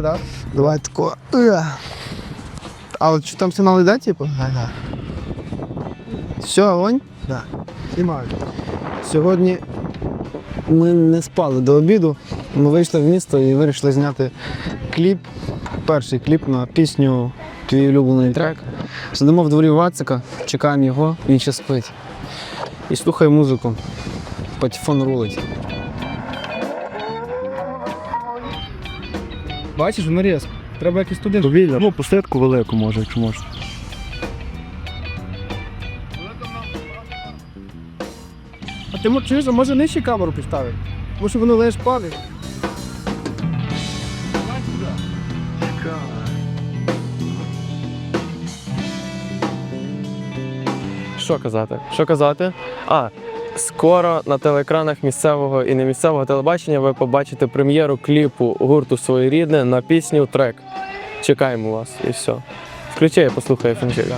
Виключається, так? Давай тако. Е. А от що там сигнал йде, типу? Ага. Все, огонь? Так. Знімаю. Сьогодні ми не спали до обіду. Ми вийшли в місто і вирішили зняти кліп. Перший кліп на пісню Твій улюблений трек. Сидимо в дворі Вацика, чекаємо його, він ще спить. І слухаємо музику. Патефон рулить. Бачиш, воно різко. Треба якось туди. Повільно. Ну, посидку велику може, якщо можна. А ти мо- чуєш, а може нижче камеру поставити? Тому що воно лише падає. Що казати? Що казати? А, скоро на телеекранах місцевого і немісцевого телебачення ви побачите прем'єру кліпу гурту Своєрідне на пісню трек. Чекаємо вас і все. Включай, я послухаю Фенчика.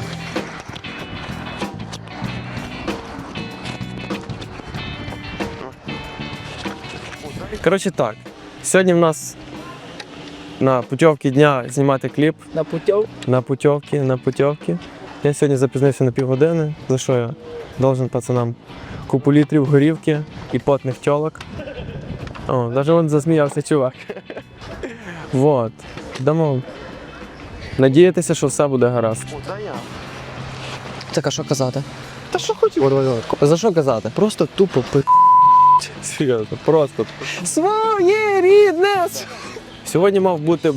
Коротше так. Сьогодні в нас на путівки дня знімати кліп. На путів. На путівки, на путівки. Я сьогодні запізнився на півгодини, за що я должен пацанам купу літрів горівки і потних тьолок. О, навіть він засміявся, чувак. Вот. Дамо. Надіятися, що все буде гаразд. Так, а що казати? Та що хотів? За що казати? Просто тупо пи. Серйозно, просто. Своє рідне! Сьогодні мав бути.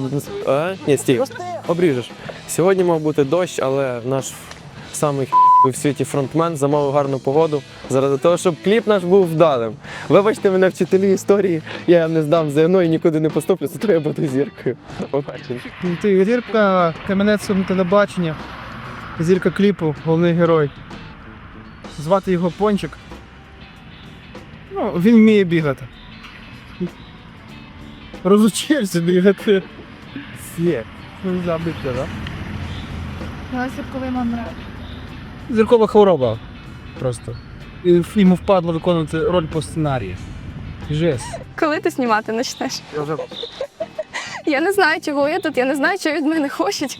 А? Ні, стій. Обріжеш. Сьогодні мав бути дощ, але наш самий в світі фронтмен замовив гарну погоду заради того, щоб кліп наш був вдалим. Вибачте мене, вчителі історії, я не здам ЗНО і нікуди не поступлю, зато я буду зіркою. Побачимо. Ти зірка Кам'янецького телебачення. Зірка кліпу, головний герой. Звати його Пончик. Ну, він вміє бігати. Розучився бігати. Є. Ну, забити, так? Насипковий мандрак. Зіркова хвороба. Просто. І йому впадло виконувати роль по сценарію. Жесть. Коли ти знімати почнеш? Я не знаю, чого я тут, я не знаю, чого від мене хочуть.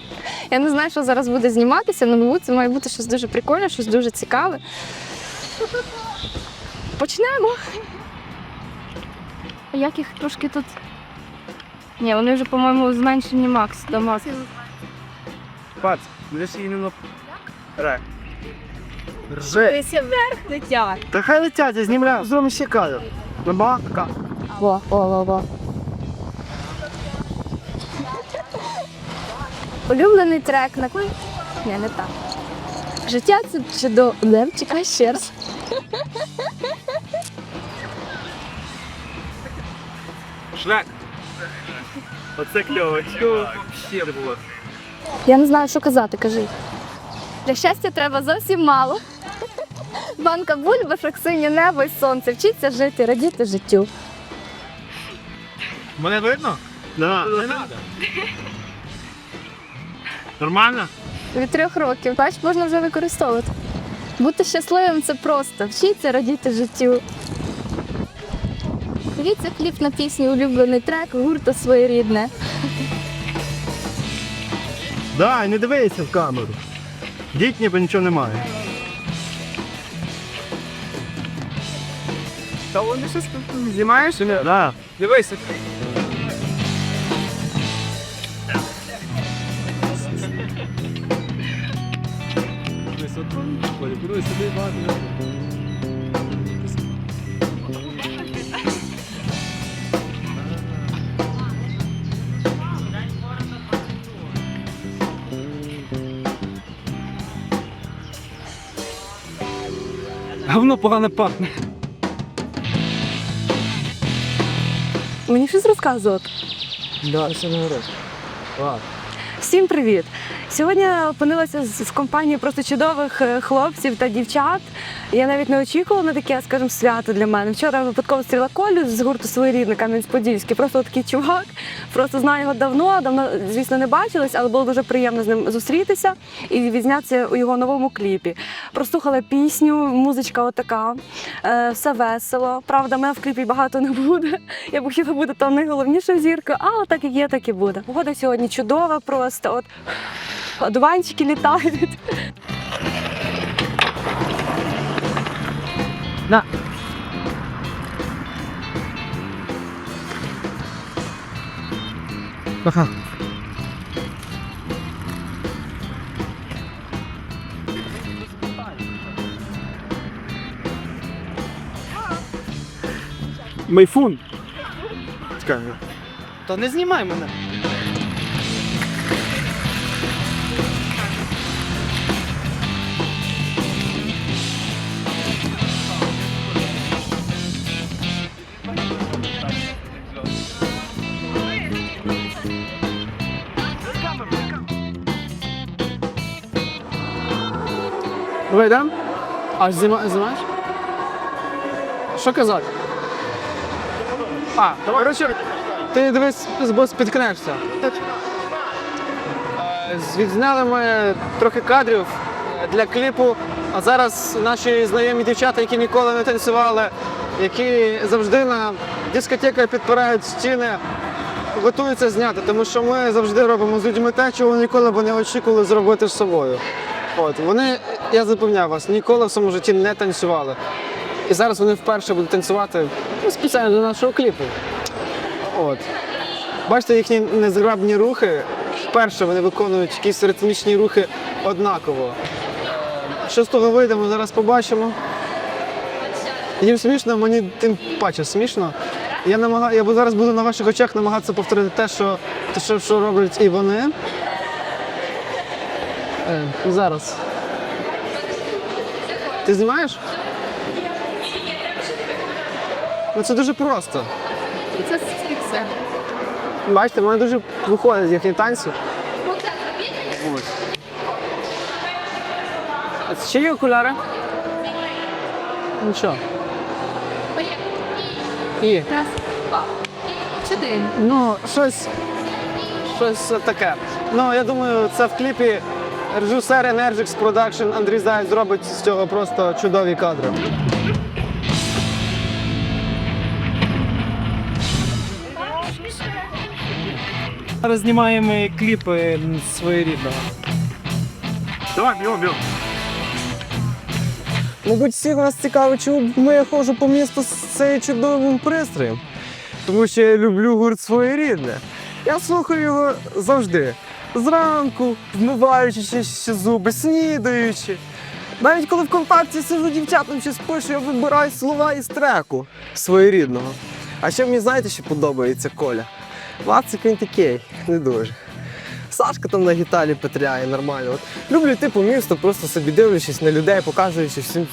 Я не знаю, що зараз буде зніматися, але мабуть, це має бути щось дуже прикольне, щось дуже цікаве. Почнемо. А як їх трошки тут. Ні, вони вже, по-моєму, зменшені макс до макс. Пац, лише іменно. Рак. Рже. Десь вверх летять. Та хай летять, я знімляю. Зробимо ще кадр. Набака. Во, во, во, во. Улюблений трек на Ні, не так. Життя це чудово. Не, чекай ще раз. Шлях. Оце кльово. Ще було. Я не знаю, що казати, кажи. Для щастя треба зовсім мало. Банка бульба, фраксині небо і сонце. Вчиться жити, радіти життю. Мене видно? Да. Не треба. Нормально? Від трьох років. Бач, можна вже використовувати. Бути щасливим це просто. Вчиться радіти життю. Дивіться кліп на пісню улюблений трек гурту своєрідне. Да, і не дивися в камеру. Діть ніби нічого немає. Та вони щось тут знімаєш? чи ні? Да. Дивися. Говно погано пахне. Мені щось розказувати. Да, все не говорить. Всім привіт! Сьогодні опинилася в компанії просто чудових е, хлопців та дівчат. Я навіть не очікувала на таке, скажімо, свято для мене. Вчора випадково стріла Колю з гурту «Своєрідний» Кам'янець-Подільський. Просто такий чувак. Просто знаю його давно. Давно, звісно, не бачились, але було дуже приємно з ним зустрітися і відзнятися у його новому кліпі. Прослухала пісню, музичка отака, е, все весело. Правда, мене в кліпі багато не буде. Я б хотіла бути там найголовніша зірка, але так як є, так і буде. Погода сьогодні чудова, просто от одуванчики літають. Ага. Майфун. Чекай. То не знімай мене. Давай йдемо? А зима, знімаєш? Що казати? А, коротше, ти дивись, бо спіткнешся. Е, Відзняли ми трохи кадрів для кліпу. А зараз наші знайомі дівчата, які ніколи не танцювали, які завжди на дискотеках підпирають стіни, готуються зняти, тому що ми завжди робимо з людьми те, чого ніколи б не очікували зробити з собою. От вони, я запевняю вас, ніколи в своєму житті не танцювали. І зараз вони вперше будуть танцювати ну, спеціально до нашого кліпу. От. Бачите їхні незграбні рухи. Вперше вони виконують якісь ритмічні рухи однаково. Що з того вийде, ми зараз побачимо. Їм смішно, мені тим паче смішно. Я намагаю, я зараз буду на ваших очах намагатися повторити те, що, те, що роблять і вони. Е, зараз. Ти знімаєш? Ну це дуже просто. Це все. Бачите, в мене дуже виходить їхні танці. Ось. А це ще є окуляри? Нічого. І. Раз, два, чотири. Ну, щось. Щось таке. Ну, я думаю, це в кліпі режисер Energix Production Андрій Заєць зробить з цього просто чудові кадри. Зараз знімаємо кліпи своєрідного. Давай, бігом, бігом. Мабуть, всіх вас цікаво, чому я ходжу по місту з цим чудовим пристроєм. Тому що я люблю гурт своєрідне. Я слухаю його завжди. Зранку, вмиваючи зуби, снідаючи. Навіть коли в контакті сижу дівчатам щось пишу, я вибираю слова із треку своєрідного. А ще мені знаєте, що подобається Коля? Вацик він такий, не дуже. Сашка там на гітарі петряє нормально. От, люблю йти по місту, просто собі дивлячись на людей, показуючи всім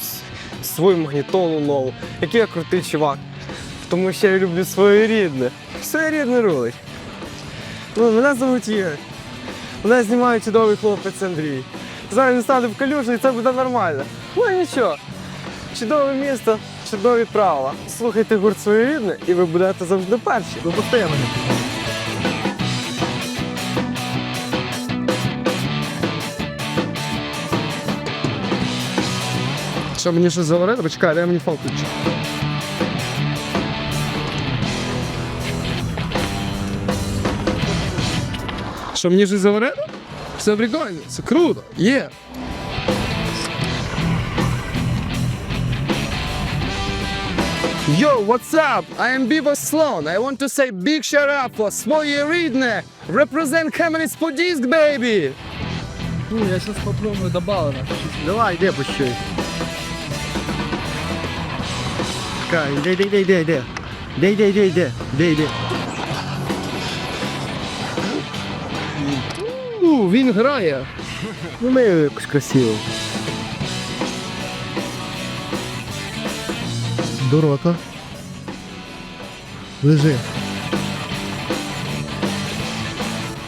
свою магнітолу нову, який я крутий чувак. Тому що я люблю своєрідне. Своєрідне рулить. Ну, мене звуть Ігор. Мене знімає чудовий хлопець Андрій. Зараз він стане в калюжу і це буде нормально. Ну нічого. Чудове місто, чудові правила. Слухайте гурт своєрідне і ви будете завжди перші. Допусти мене. Що мені щось говорити? Почекай, дай мені фон включити. Що мені щось говорити? Все прикольно, це круто, є. Yo, what's up? I am Bibo Sloan. I want to say big shout out for Svoje Ridne. Represent Кам'янець-Подільськ, baby! Ну, я зараз спробую добавити. Давай, йди, пущуй. Чекай, йди, йди, йди, йди, йди. Йди, йди, йди, йди, йди, йди. Ну, він грає. Ну, ми якось красиво. Дорота. Лежи.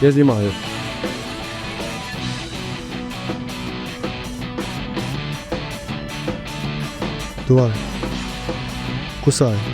Я знімаю. Давай. Кусай.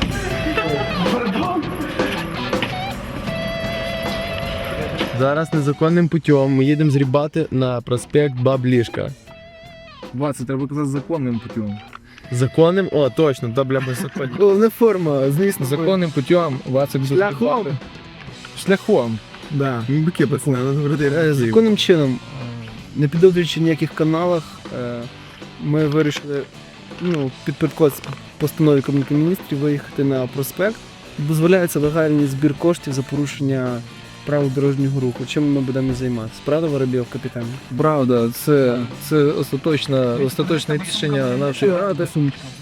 Зараз незаконним путем ми їдемо зрібати на проспект Баблішка. Ба, це треба казати законним путем. Законним? О, точно, да, бля, беззаконня. Головне форма, звісно. Законним путем вас Шляхом. Шляхом. Да. Ну, бики, пацани, надо говорити. Законним чином, не підозрюючи ніяких каналах, е, ми вирішили ну, підпорядкуватися постанові Кабінету міністрів виїхати на проспект. Дозволяється легальний збір коштів за порушення правил дорожнього руху. Чим ми будемо займатися? Правда, Воробйов, капітан? Правда, це, це остаточне, остаточне рішення нашої ради.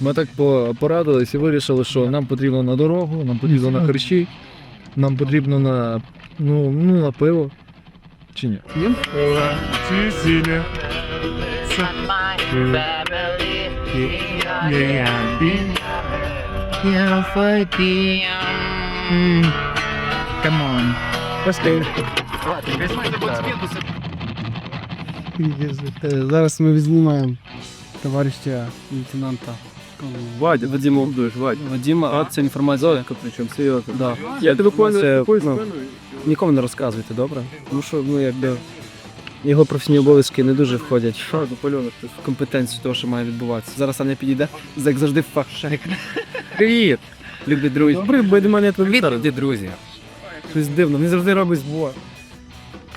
Ми так по- порадились і вирішили, що нам потрібно на дорогу, нам потрібно на харчі, нам потрібно на, ну, ну, на пиво. Чи ні? Е, Зараз ми візьмемо товариша лейтенанта Вадя, Вадима Обдуєш, Вадя. Вадима. А це інформація, причому серйозно. Да. Я тебе понял. ну, Нікому не розказуйте, добре? Тому що ну, якби, його професійні обов'язки не дуже входять в компетенцію того, що має відбуватися. Зараз Саня підійде, як завжди, факт-шек. Привіт! Любі друзі. Добре, бо до мене Де друзі? Щось дивно, він завжди робить збор.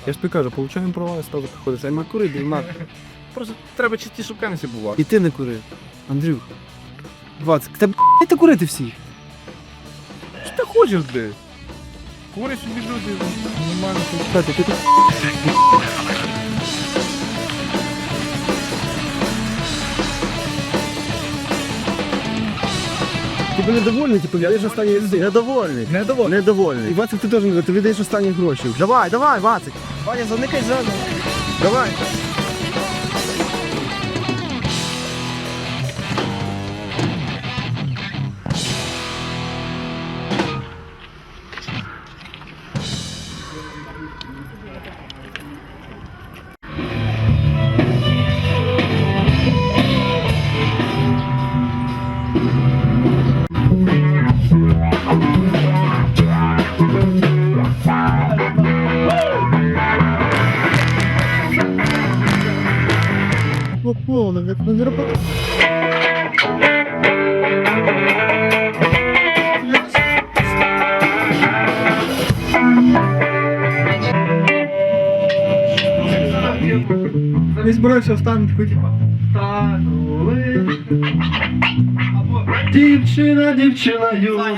Я ж тобі кажу, получаємо права і стало приходиш. А кури, дивна. Просто треба чистіше в камісі бувати. І ти не кури. Андрюх. Вацик, та ти курити всі. Що ти хочеш де? Куриш собі люди, нормально. Кстати, ти тут Ти був недовольний, типу, віддаєш останні Недовольний. Недовольний. Недовольний. І Вацик, ти теж не ти віддаєш останні гроші. Давай, давай, Вацик. Ваня, заникай ззаду. Давай. Дівчина, дівчина,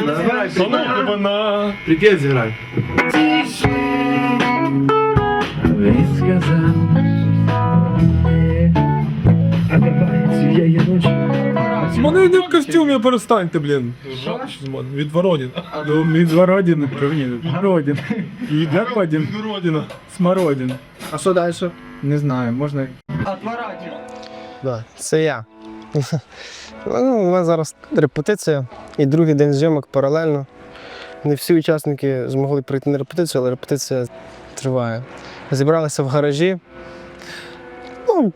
юна. вона. Прикет зіграй. Він сказав. Цієї ночі. Мене не в костюмі перестаньте, блін. Від Воронін. Ну, від Вородіни. Городін. Від Городін. Смородін. А що далі? Не знаю, можна. Да, це я. Ну, у нас зараз репетиція і другий день зйомок паралельно. Не всі учасники змогли прийти на репетицію, але репетиція триває. Зібралися в гаражі. Ну,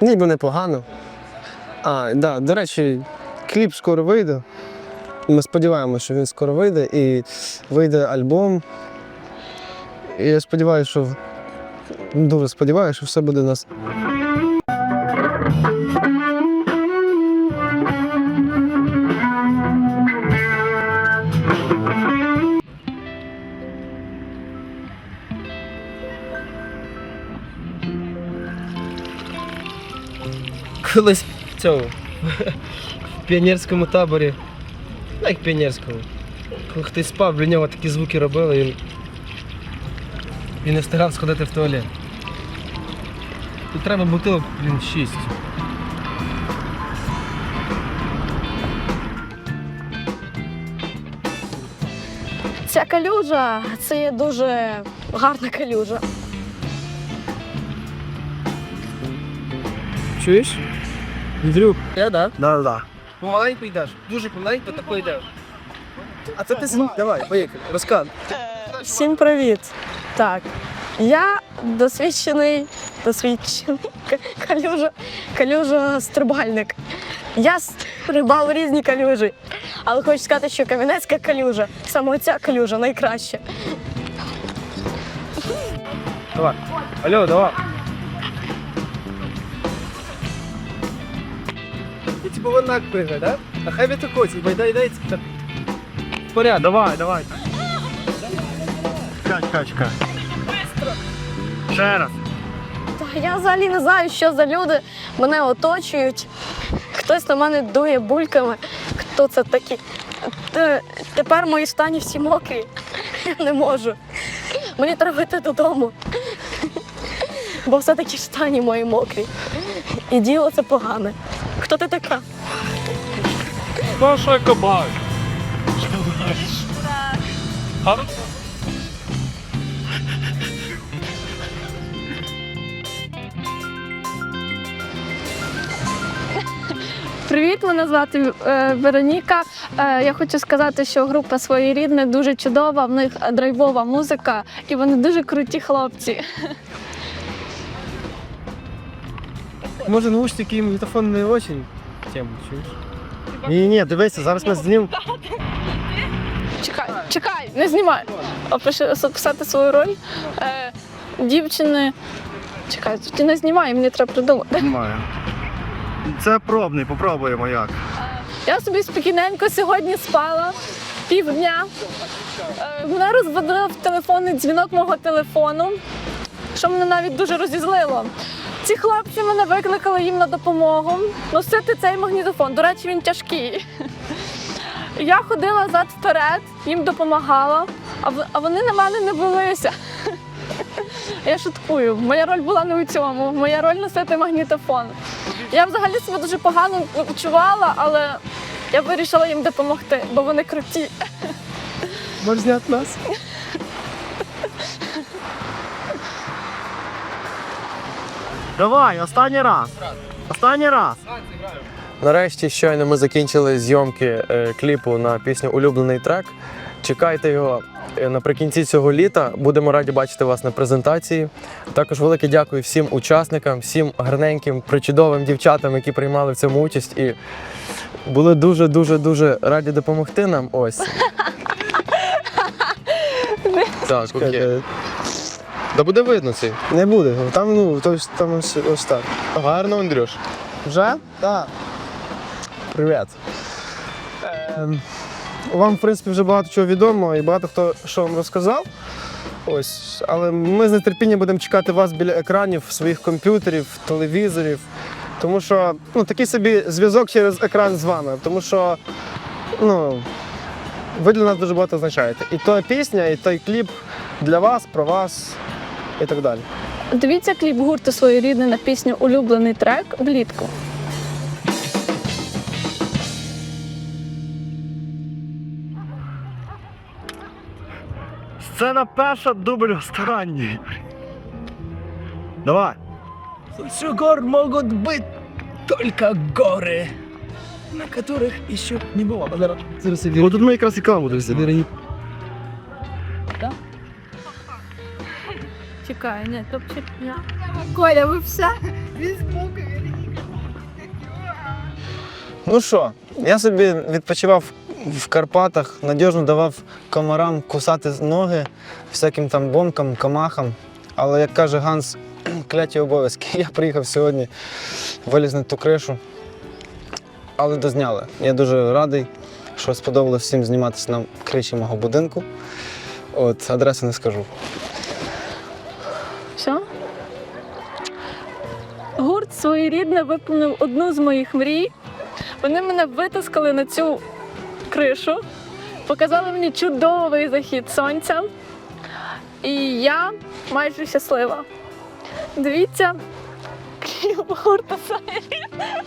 ніби непогано. А, да, до речі, кліп скоро вийде. Ми сподіваємося, що він скоро вийде і вийде альбом. І я сподіваюся, що дуже сподіваюся, що все буде у нас колись в цьому в піонерському таборі. Ну, як піонерському. Коли хтось спав, для нього такі звуки робили, він, він не встигав сходити в туалет. Тут треба бутилок, блін, 6. Ця калюжа це є дуже гарна калюжа. Чуєш? Андрюк, Да, да, да. помаленьку йдеш, дуже помаленьку тако йдеш. А це ти сам. Давай, поїхали, розказуй. Всім привіт! Так, я досвідчений, досвідчений калюжа, калюжа стрибальник. Я стрибав у різні калюжі, але хочу сказати, що кам'янецька калюжа, саме ця калюжа найкраща. Давай. Алло, давай. Я типу вон так да? А хай ви тако, типу, йде, йде, так. Порядок. Давай, давай. Чекай, чекай, чекай. Ще раз. Та Я взагалі не знаю, що за люди мене оточують. Хтось на мене дує бульками. Хто це такі? Те- Тепер мої штані всі мокрі. Я не можу. Мені треба йти додому. Бо все-таки штані мої мокрі. І діло це погане. Хто ти така? Паша Кабак. Привіт, мене звати е, Вероніка. Е, я хочу сказати, що група своєрідне дуже чудова, в них драйвова музика, і вони дуже круті хлопці. Може наушники і мікрофон не очень тему, чуєш? Ні, ні, дивися, зараз ми знімемо. Чекай, чекай, не знімай. Опиши, описати свою роль е, дівчини. Чекай, ти не знімай, мені треба придумати. Знімаю. Це пробний, попробуємо як. Я собі спокійненько сьогодні спала півдня. Е, Мене розбудив телефонний дзвінок мого телефону, що мене навіть дуже розізлило. Ці хлопці мене викликали їм на допомогу носити цей магнітофон. До речі, він тяжкий. Я ходила зад вперед, їм допомагала, а вони на мене не велися. Я шуткую. Моя роль була не у цьому. Моя роль носити магнітофон. Я взагалі себе дуже погано почувала, але я вирішила їм допомогти, бо вони круті. Можеш зняти нас? Давай, останній раз. Останній раз. Нарешті щойно ми закінчили зйомки е, кліпу на пісню Улюблений трек. Чекайте його е, наприкінці цього літа. Будемо раді бачити вас на презентації. Також велике дякую всім учасникам, всім гарненьким, причудовим дівчатам, які приймали в цьому участь і були дуже, дуже, дуже раді допомогти нам. Ось. Так, окей. Да буде видно це. Не буде. Там, ну, то там ось, ось так. Гарно, Андрюш. Вже? Так. Привіт. Ем, вам, в принципі, вже багато чого відомо і багато хто що вам розказав. Ось, але ми з нетерпінням будемо чекати вас біля екранів, своїх комп'ютерів, телевізорів. Тому що ну, такий собі зв'язок через екран з вами. Тому що ну, ви для нас дуже багато означаєте. І та пісня, і той кліп для вас, про вас і так далі. Дивіться кліп гурту своєрідне на пісню Улюблений трек влітку. Сцена перша, дубль останній. Давай. С гор могут быть только горы, на которых еще не бывало. Зараз- Зараз я От тут ми якраз і камеру взяли. Вероні- Чекай, не, то Коля, ви все? Ну що, я собі відпочивав в Карпатах, надіжно давав комарам кусати ноги, всяким там бомкам, камахам. Але як каже Ганс, кляті обов'язки. Я приїхав сьогодні, виліз на ту кришу, але дозняли. Я дуже радий, що сподобалось всім зніматися на криші мого будинку. От, адресу не скажу. Гурт своєрідне виповнив одну з моїх мрій. Вони мене витискали на цю кришу, показали мені чудовий захід сонця. І я майже щаслива. Дивіться гурту «Своєрідне».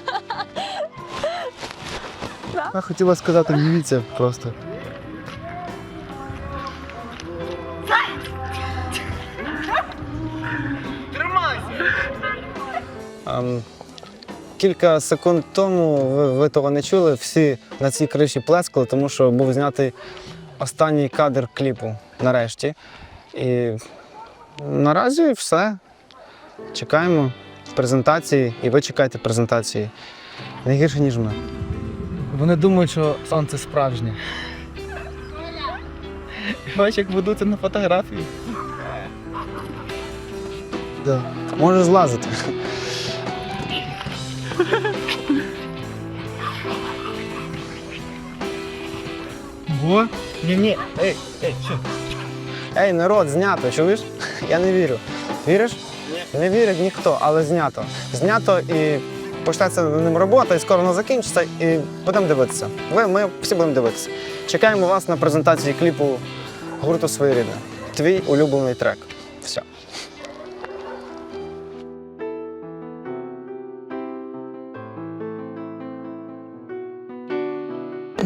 Я хотіла сказати, дивіться просто. Кілька секунд тому ви, ви того не чули. Всі на цій криші плескали, тому що був знятий останній кадр кліпу нарешті. І наразі все. Чекаємо презентації, і ви чекаєте презентації. Не гірше, ніж ми. Вони думають, що сонце справжнє. Бачиш, як ведуться на фотографії. Може злазити. Во? Ні-ні. Ей, ей, що? Ей, народ, знято, чуєш? Я не вірю. Віриш? Ні. Не вірить ніхто, але знято. Знято і почнеться над ним робота, і скоро воно закінчиться, і будемо дивитися. Ви, ми всі будемо дивитися. Чекаємо вас на презентації кліпу гурту «Своєрідне». Твій улюблений трек. Все.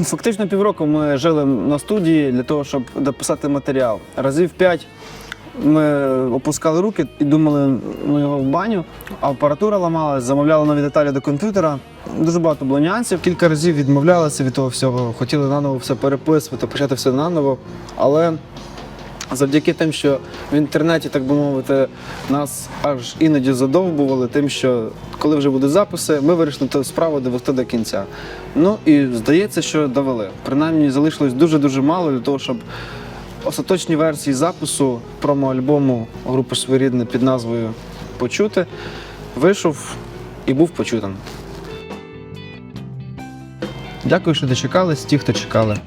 Фактично півроку ми жили на студії для того, щоб дописати матеріал. Разів п'ять ми опускали руки і думали ну, його в баню. Апаратура ламалась, замовляли нові деталі до комп'ютера. Дуже багато було нюансів. Кілька разів відмовлялися від того всього, хотіли наново все переписувати, почати все наново. Але завдяки тим, що в інтернеті, так би мовити, нас аж іноді задовбували, тим, що коли вже будуть записи, ми вирішили ту справу довести до кінця. Ну і здається, що довели. Принаймні залишилось дуже-дуже мало для того, щоб остаточні версії запису промо-альбому групи «Своєрідне» під назвою Почути вийшов і був почутим. Дякую, що дочекались, ті, хто чекали.